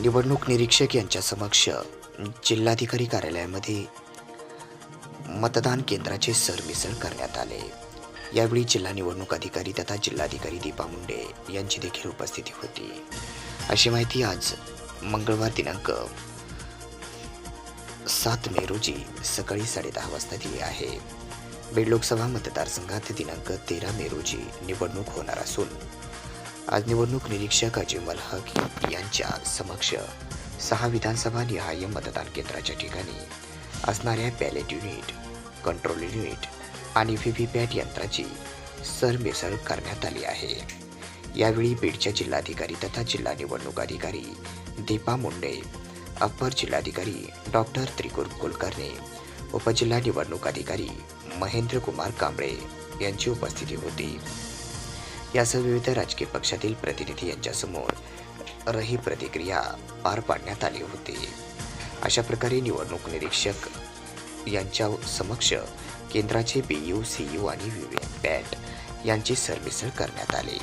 निवडणूक निरीक्षक यांच्या समक्ष जिल्हाधिकारी कार्यालयामध्ये मतदान केंद्राचे सरमिसळ करण्यात आले. यावेळी जिल्हा निवडणूक अधिकारी तथा जिल्हाधिकारी दीपा मुंडे यांची देखील उपस्थिती होती. अशी माहिती आज मंगळवार दिनांक सात मे रोजी सकाळी साडेदहा वाजता दिली आहे. बीड लोकसभा मतदारसंघात दिनांक तेरा मे रोजी निवडणूक होणार असून आज निवडणूक निरीक्षक अजयमल हक यांच्या समक्ष सहा विधानसभा निहाय मतदान केंद्राच्या ठिकाणी असणाऱ्या पॅलेट युनिट कंट्रोल युनिट आणि व्ही व्ही पॅट यंत्राची सरमिसळ करण्यात आली आहे. यावेळी बीडच्या जिल्हाधिकारी तथा जिल्हा निवडणूक अधिकारी दीपा मुंडे अप्पर जिल्हाधिकारी डॉक्टर त्रिकुर कुलकर्णी उपजिल्हा निवडणूक अधिकारी महेंद्र कुमार कांबळे यांची उपस्थिती होती. यासह विविध राजकीय पक्षातील प्रतिनिधी यांच्यासमोर रही प्रतिक्रिया पार पाडण्यात आली होती. अशा प्रकारे निवडणूक निरीक्षक यांच्या समक्ष केंद्राचे बी यू सी यू आणि व्ही पॅट यांची सरमिसळ करण्यात आली.